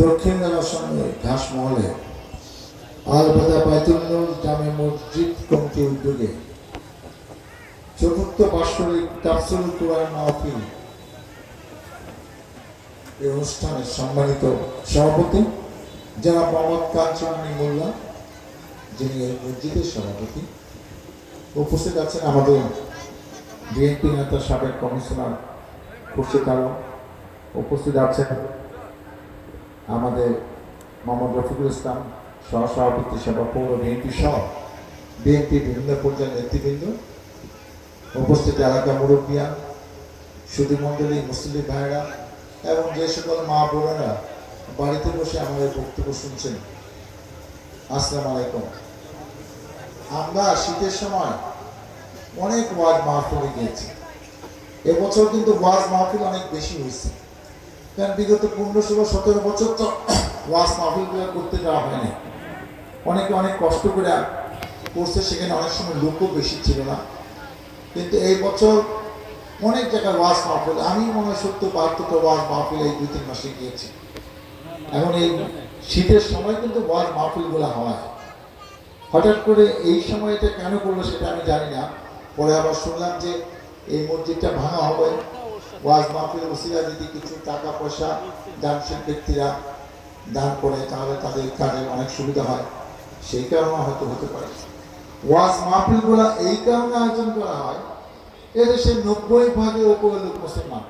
দক্ষিণ সঙ্গে ঘাসমহলে আলবাদা বাইতুল্লাহ জামে মসজিদ কমিটির উদ্যোগে চতুর্থ বাৎসরিক তাফসিল কোরআন মাহফিল। এই সম্মানিত সভাপতি যারা মোহাম্মদ কাঞ্চনী মোল্লা যিনি এই মসজিদের সভাপতি, উপস্থিত আছেন আমাদের বিএনপি নেতা সাবেক কমিশনার খুরশিদ আলম, উপস্থিত আছেন আমাদের মোহাম্মদ রফিকুল ইসলাম সহসভাপতি, সেবা পৌর বিএনপি সহ বিএনপি বিভিন্ন পর্যায়ের নেতৃবৃন্দ, উপস্থিত এলাকা মুরব্বিয়া সুদী মণ্ডলী মুসলিম ভাইরা এবং যে সকল মা বোনেরা বাড়িতে বসে আমাদের বক্তব্য শুনছেন। আসসালাম আলাইকুম। আমরা শীতের সময় অনেক ওয়াজ মাহফিলে গিয়েছি। এবছর কিন্তু ওয়াজ মাহফিল অনেক বেশি হয়েছে। কারণ বিগত পনেরো, ষোলো, সতেরো বছর তো ওয়াজ মাহফিলগুলো করতে যাওয়া হয়নি। অনেকে অনেক কষ্ট করে করছে, সেখানে অনেক সময় লোকও বেশি ছিল না। কিন্তু এই বছর অনেক জায়গায় ওয়াজ মাহফিল, আমি মনে হয় সত্য বাহাত্তরটা ওয়াজ মাহফিল এই দুই তিন মাসে গিয়েছি। এখন এই শীতের সময় কিন্তু ওয়াজ মাহফিলগুলো হয়। হঠাৎ করে এই সময় এটা কেন করল সেটা আমি জানি না। পরে আবার শুনলাম যে এই মসজিদটা ভাঙা হবে। ওয়াজ মাহফিল ওসিলা যদি কিছু টাকা পয়সা দানশীল ব্যক্তিরা দান করে, তাহলে তাদের কাজে অনেক সুবিধা হয়। সেই কারণে হয়তো হতে পারে। ওয়াজ মাহফিলগুলো এই কারণে আয়োজন করা হয় এদেশের নব্বই ভাগে ওপরে লোক মুসলমান।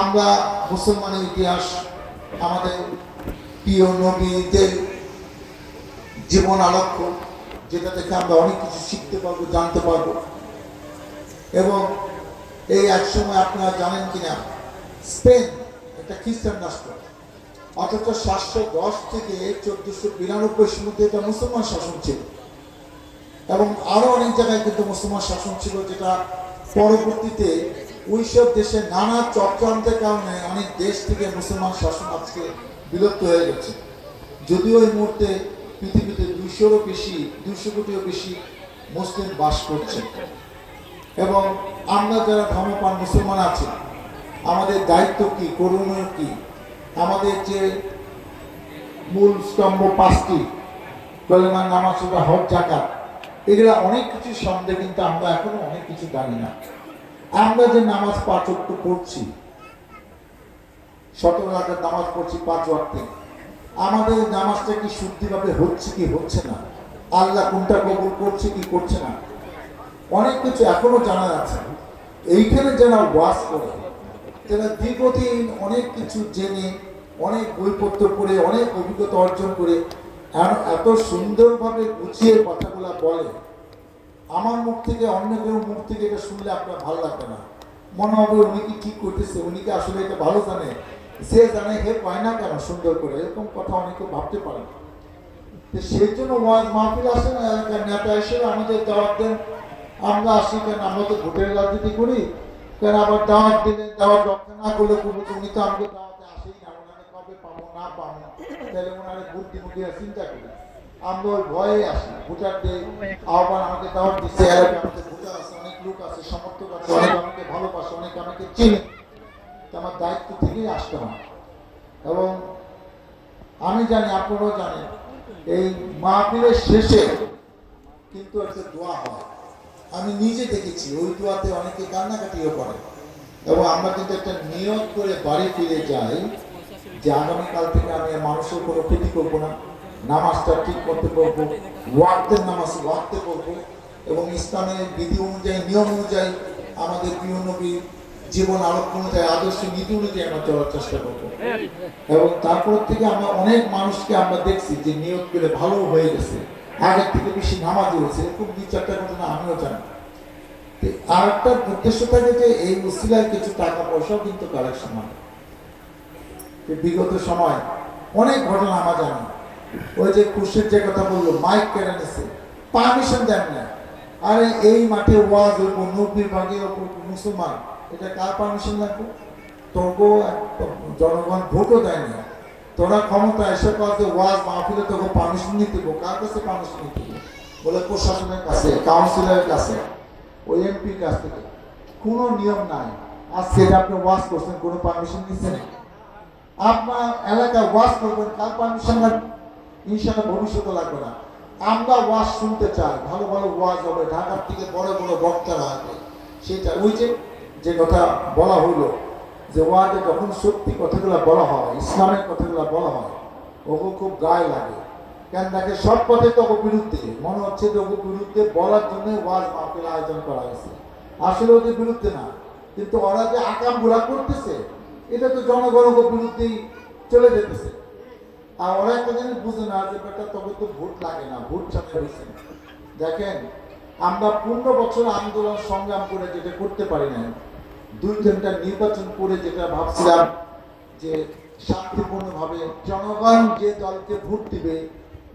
আমরা মুসলমানের ইতিহাস, আমাদের প্রিয় নবীদের জীবন আলক্ষ যেটা থেকে আমরা অনেক কিছু শিখতে পারব, জানতে পারব। এবং এই এক সময় আপনারা জানেন কিনা, স্পেন একটা খ্রিস্টান রাষ্ট্র। অথচ সাতশো দশ থেকে চোদ্দশো বিরানব্বই মধ্যে এটা মুসলমান শাসন ছিল। এবং আরও অনেক জায়গায় কিন্তু মুসলমান শাসন ছিল যেটা পরবর্তীতে ওইসব দেশে নানা চক্রান্তের কারণে অনেক দেশ থেকে মুসলমান শাসন আজকে বিলুপ্ত হয়ে গেছে। যদিও এই মুহূর্তে পৃথিবীতে দুইশোরও বেশি, দুইশো কোটিও বেশি মুসলিম বাস করছে। এবং আমরা যারা ধর্মপান মুসলমান আছি, আমাদের দায়িত্ব কি, করণীয় কি? আমাদের যে মূল স্তম্ভ পাঁচটি কলেমান নামাজ হজ জাকাত এগুলা অনেক কিছু সন্দেহ কিন্তু আমরা এখনও অনেক কিছু জানি না। আমরা যে নামাজ পাঁচ ওয়াক্ত পড়ছি, সতেরো রাতের নামাজ পড়ছি পাঁচ ওয়াক্তে, আমাদের নামাজটা কি শুদ্ধিভাবে হচ্ছে কি হচ্ছে না? আল্লাহ কোনটা কবুল করছে কি করছে না? অনেক কিছু এখনও জানা যাচ্ছে। এইখানে যারা ওয়াজ করে যারা দীর্ঘদিন অনেক কিছু জেনে, অনেক বইপত্র পড়ে, অনেক অভিজ্ঞতা অর্জন করে এত সুন্দরভাবে গুছিয়ে কথাগুলো বলে। আমার মুখ থেকে, অন্য কেউ মুখ থেকে এটা শুনলে আপনার ভালো লাগবে না। মনে হবে উনি কি ঠিক করতেছে, উনি কি আসলে এটা ভালো জানে? সে জানে, হে পায় না কেন সুন্দর করে? এরকম কথা অনেকে ভাবতে পারে সেই জন্য ওয়াজ মাহফিল আসেন নেতা হিসেবে আমাদের দাওয়াত দেন আমরা আসি কেন? আমরা তো ভোটের রাজনীতি করি। কেন আবার দাওয়াত দিলে দাওয়াত রক্ষা না করলে করব উনি তো আমাকে দাওয়াতে আসেই না। ওনারে কবে পাবো না পাবো তাহলে ওনারে দিয়ে চিন্তা করি। আমরা ওই ভয়ে আসি ভোটারদের আহ্বান আমাকে দাওয়াত দিচ্ছে। ভোটার আছে, অনেক লোক আছে, সমর্থক আছে, অনেক আমাকে ভালোবাসে, অনেক আমাকে চিনে। আমার দায়িত্ব থেকেই আসতে হয়। এবং আমি জানি, আপনারাও জানেন, এই মাহফিলের শেষে কিন্তু একটা দোয়া হয়। আমি নিজে দেখেছি ওই দোয়াতে অনেকে কান্নাকাটিও করে। এবং আমরা কিন্তু একটা নিয়ত করে বাড়ি ফিরে যাই যে আগামীকাল থেকে আমি মানুষের কোনো ক্ষতি করব না নামাজটা ঠিক করতে পারব ওয়াক্তের নামাজ ওয়াক্তে করব এবং ইসলামের বিধি অনুযায়ী নিয়ম অনুযায়ী আমাদের প্রিয় নবী জীবন আলোক অনুযায়ী আদর্শ নীতি অনুযায়ী আমরা চলার চেষ্টা করব। এবং তারপর থেকে আমরা অনেক মানুষকে আমরা দেখছি যে নিয়োগ করে ভালো হয়ে গেছে। আগের থেকে বেশি নামাজি হয়েছে এরকম দুই চারটা ঘটনা আমিও জানি। আর একটা উদ্দেশ্য থাকে যে এই উসিলায় কিছু টাকা পয়সাও কিন্তু কালেকশন হয় বিগত সময় অনেক ঘটনা আমরা জানি। ওই যে খুশির যে কথা বলল, মাইক কেড়ে নিছে পারমিশন দেন না আরে এই মাঠে ওয়াজ হইব নব্বই ভাগে মুসলমান, এটা কার পারমিশন লাগবে? তবু জনগণ ভোটও দেয় না তোরা ক্ষমতা এসে কাছে ওয়াজ মাহফিলে তোকে পারমিশন নিতে। কার কাছে পারমিশন নিতে? বলে প্রশাসনের কাছে কাউন্সিলরের কাছে, ওই এমপির কাছ থেকে। কোনো নিয়ম নাই। আজকে আপনি ওয়াজ করছেন, কোনো পারমিশন দিচ্ছেন আপনার এলাকায় ওয়াশ করবেন, কার পারমিশন ইনশাল্লাহ ভবিষ্যতে লাগবে না। আমরা ওয়াজ শুনতে চাই, ভালো ভালো ওয়াজ হবে। ঢাকার থেকে বড় বড় বক্তারা আসবে। সেটা ওই যে যে কথা বলা হলো যে ওয়াজে যখন সত্যি কথাগুলো বলা হয়, ইসলামের কথাগুলো বলা হয় ওকে খুব গায়ে লাগে। কেন দেখে সব পথে তো ওকে বিরুদ্ধে। মনে হচ্ছে যে ওকে বিরুদ্ধে বলার জন্য ওয়াজ মাহফিল আয়োজন করা হয়েছে। আসলে ওদের বিরুদ্ধে না। কিন্তু ওরা যে আকামগুলা করতেছে, এটা তো জনগণের বিরুদ্ধেই চলে যেতেছে। আর ওরা একটা জিনিস বুঝে না যে বেটা তবে তো ভোট লাগে না, ভোট ছাড়া হয়েছে দেখেন, আমরা পনেরো বছর আন্দোলন সংগ্রাম করে যেটা করতে পারি না দুই তিনটা নির্বাচন করে যেটা ভাবছিলাম যে শান্তিপূর্ণভাবে জনগণ যে দলকে ভোট দিবে,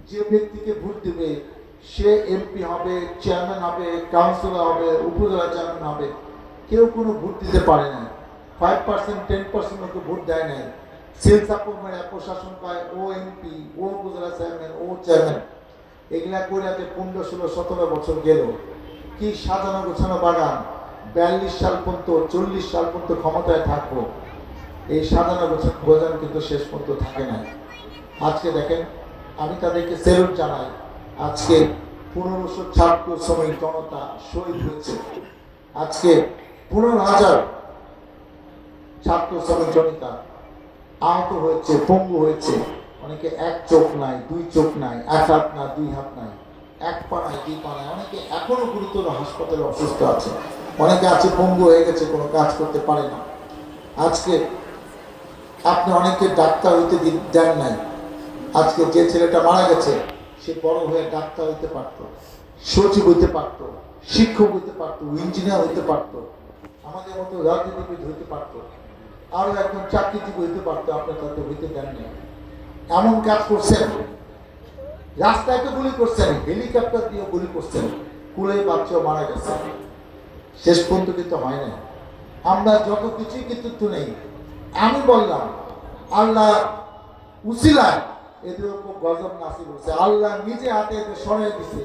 যে ব্যক্তিকে ভোট দিবে, সে এমপি হবে চেয়ারম্যান হবে কাউন্সিলর হবে, উপজেলা চেয়ারম্যান হবে, কেউ কোনো ভোট দিতে পারে না। ফাইভ পার্সেন্ট টেন পার্সেন্ট মতো ভোট দেয় নাই সেল সাপোর্ট প্রশাসন পায়, ও এমপি ও উপজেলা চেয়ারম্যান ও চেয়ারম্যান এগুলা করে পনেরো, ষোলো, সতেরো বছর গেল। কি সাজানো গোছানো বাগান। বিয়াল্লিশ সাল পর্যন্ত, চল্লিশ সাল পর্যন্ত ক্ষমতায় থাকব। এই সাজানো গোছানো গোজান কিন্তু শেষ পর্যন্ত থাকে না আজকে দেখেন, আমি তাদেরকে সেলুট জানাই। আজকে পনেরোশো ছাত্র শ্রমিক জনতা শহীদ হয়েছে। আজকে পনেরো হাজার ছাত্র শ্রমিক জনতা আহত হয়েছে, পঙ্গু হয়েছে। অনেকে এক চোখ নাই, দুই চোখ নাই, এক হাত না দুই হাত নাই, এক পা নাই দুই পা নাই অনেকে এখনও গুরুতর হাসপাতালে অসুস্থ আছে। অনেকে আছে, পঙ্গু হয়ে গেছে, কোনো কাজ করতে পারে না। আজকে আপনি অনেকে ডাক্তার হইতে দেন নাই। আজকে যে ছেলেটা মারা গেছে, সে বড় হয়ে ডাক্তার হইতে পারতো, সচিব হইতে পারতো, শিক্ষক হইতে পারতো ইঞ্জিনিয়ার হইতে পারতো, আমাদের মতো রাজনীতিবিদ হইতে পারতো, আরও একজন চাকরিজীবী হইতে পারতো আপনার তাতে হইতে দেন নাই। এমন কাজ করছেন, রাস্তায় তো গুলি করছেন, হেলিকপ্টার দিয়ে গুলি করছেন কুলে বাচ্চা মারা গেছে। শেষ পর্যন্ত কিন্তু হয় না আমরা যত কিছুই কিন্তু তো নেই আমি বললাম আল্লাহ উসিলায় এদের উপর গজব নাসিব হচ্ছে। আল্লাহ নিজে হাতে এদের সরাই দিছে।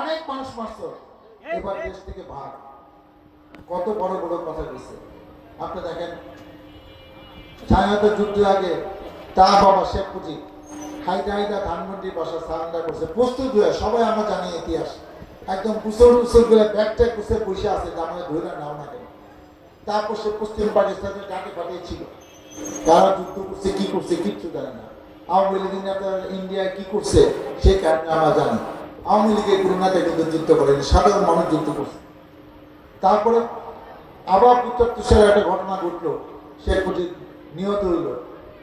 অনেক মানুষ মারছ। এবার দেশ থেকে ভাগ। কত বড় বড় কথা দিছে আপনি দেখেন স্বাধীনতা যুদ্ধের আগে তার বাবা শেখ মুজিব হাইদা হাইদা ধানমন্ডির বাসা সারেন্ডার করছে। প্রস্তুত হয়ে সবাই আমরা জানি ইতিহাস। একদম কুসল কুসল করে ব্যাগটা কুসে বসে আছে জামানে ধরে নাও না কেন? তারপর সে পশ্চিম পাকিস্তানের ডাকে পাঠিয়েছিল। কারা যুদ্ধ করছে, কি করছে কিচ্ছু জানে না। আওয়ামী লীগের ইন্ডিয়া কি করছে, সে কারণে আমরা জানি আওয়ামী লীগের কোনো নেতা কিন্তু যুদ্ধ করেনি, সাধারণ মানুষ যুদ্ধ করছে। তারপরে আবার তুষার একটা ঘটনা ঘটলো শেখ মুজিব নিহত হইল।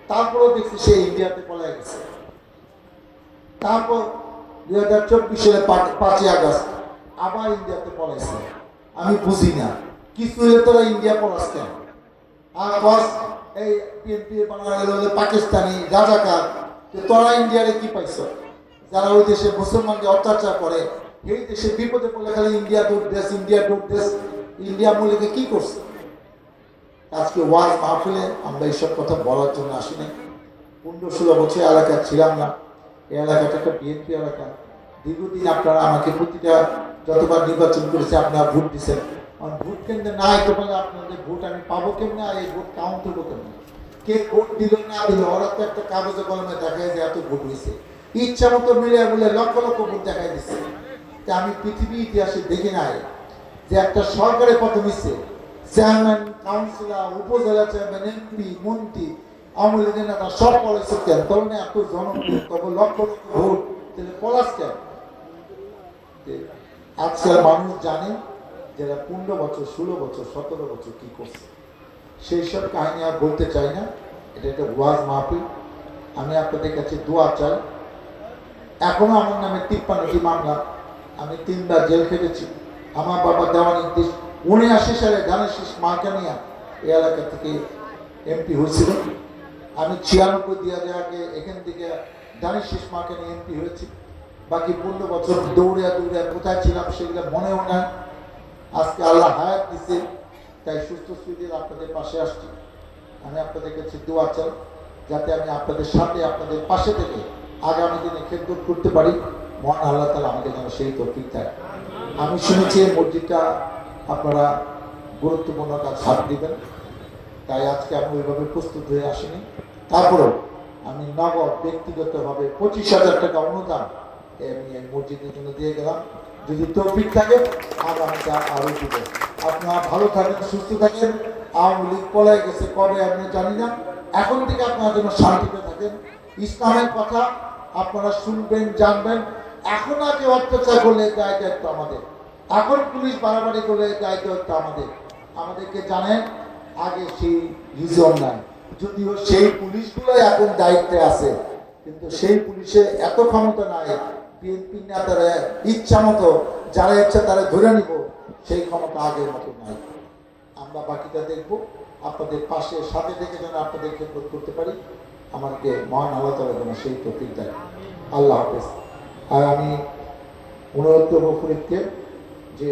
তারপরেও দেখছি সে ইন্ডিয়াতে পলায় গেছে। তারপর দুই হাজার চব্বিশ সালে পাঁচই আগস্ট। আবার ইন্ডিয়াতে পলাইছে। আমি বুঝি না। কিছু তোরা ইন্ডিয়া কেন আর বস এই বিএনপি যে পাকিস্তানি রাজাকার। তোরা ইন্ডিয়ারে কি পাইছ? যারা ওই দেশে মুসলমানকে অত্যাচার করে এই দেশে বিপদে পড়লে খালি ইন্ডিয়া দৌড় দেশ, ইন্ডিয়া দৌড় দেশ, ইন্ডিয়া মূল্যকে কি করছে? আজকে ওয়াজ মাহফিলে আমরা এইসব কথা বলার জন্য আসি নাই পনেরো ষোলো বছর এলাকায় ছিলাম না। এই এলাকাটা একটা বিএনপি এলাকা, দীর্ঘদিন আপনারা আমাকে প্রতিটা যতবার নির্বাচন করেছে, আপনারা ভোট দিচ্ছেন আর ভোট কেন্দ্রে না হইতে পারলে আপনাদের ভোট আমি পাবো কেমনে আর এই ভোট কাউন্ট করব কেমনে? কে ভোট দিল না দিল, ওরা তো একটা কাগজে কলমে দেখায় যে এত ভোট হয়েছে। ইচ্ছা মতো মিলে বলে লক্ষ লক্ষ ভোট দেখাই দিচ্ছে। তা আমি পৃথিবী ইতিহাসে দেখি নাই যে একটা সরকারের পথ মিশছে চেয়ারম্যান, কাউন্সিলর, উপজেলা চেয়ারম্যান এমপি মন্ত্রী সব কেন পলাশ কেন আজকাল মানুষ জানে বছর, ষোলো বছর, সতেরো বছর কি করছে। সেই সব কাহিনী আর বলতে চাই না, এটা একটা ওয়াজ মাহফিল। আমি আপনাদের কাছে দোয়া চাই। এখনও আমার নামে তিপ্পান্নটি মামলা, আমি তিনবার জেল খেটেছি। আমার বাবা দেওয়া নির্দেশ উনআশি সালে ধানের মার্কানিয়া এই এলাকা থেকে এমপি হয়েছিল। আমি ছিয়ানব্বই হাজার আগে এখান থেকে ধানের শেষ মার্কানি এমপি হয়েছি। বাকি পনেরো বছর দৌড়িয়া দৌড়ে কোথায় ছিলাম সেগুলো মনেও নাই। আজকে আল্লাহ হায়াত দিছে, তাই সুস্থ সুবিধে আপনাদের পাশে আসছি। আমি আপনাদের কাছে দোয়া চাই, যাতে আমি আপনাদের সাথে আপনাদের পাশে থেকে আগামী দিনে খেদমত করতে পারি। মহান আল্লাহ তালা আমাকে যেন সেই তৌফিক দেয় আমি শুনেছি মসজিদটা আপনারা গুরুত্বপূর্ণ কাজ হাত দিবেন। তাই আজকে আমি ওইভাবে প্রস্তুত হয়ে আসিনি। তারপরেও আমি নগদ ব্যক্তিগতভাবে পঁচিশ হাজার টাকা অনুদান আমি মসজিদের জন্য দিয়ে গেলাম। যদি তৌফিক থাকে আগামীটা আরও দিব। আপনারা ভালো থাকেন, সুস্থ থাকেন। আওয়ামী লীগ পলায় গেছে কবে আপনি জানি না। এখন থেকে আপনারা যেন শান্তিতে থাকেন। ইসলামের কথা আপনারা শুনবেন, জানবেন। এখন আগে অত্যাচার করলে দায় দায়িত্ব আমাদের। এখন পুলিশ বাড়াবাড়ি করলে দায় দায়িত্ব আমাদের। আমাদেরকে জানেন, আগে সেই রিজন নাই। যদিও সেই পুলিশগুলো এখন দায়িত্বে আছে। কিন্তু সেই পুলিশে এত ক্ষমতা নাই, বিএনপি নেতারা ইচ্ছা মতো, যারা ইচ্ছা তারা ধরে নিব, সেই ক্ষমতা আগের মতো নাই। আমরা বাকিটা দেখব, আপনাদের পাশে, সাথে থেকে যেন আপনাদের খেদমত করতে পারি আমাকে মহান আল্লাহ তালা যেন সেই তফিক দেয় আল্লাহ হাফেজ। আর আমি অনুরোধ করব ফরিদকে যে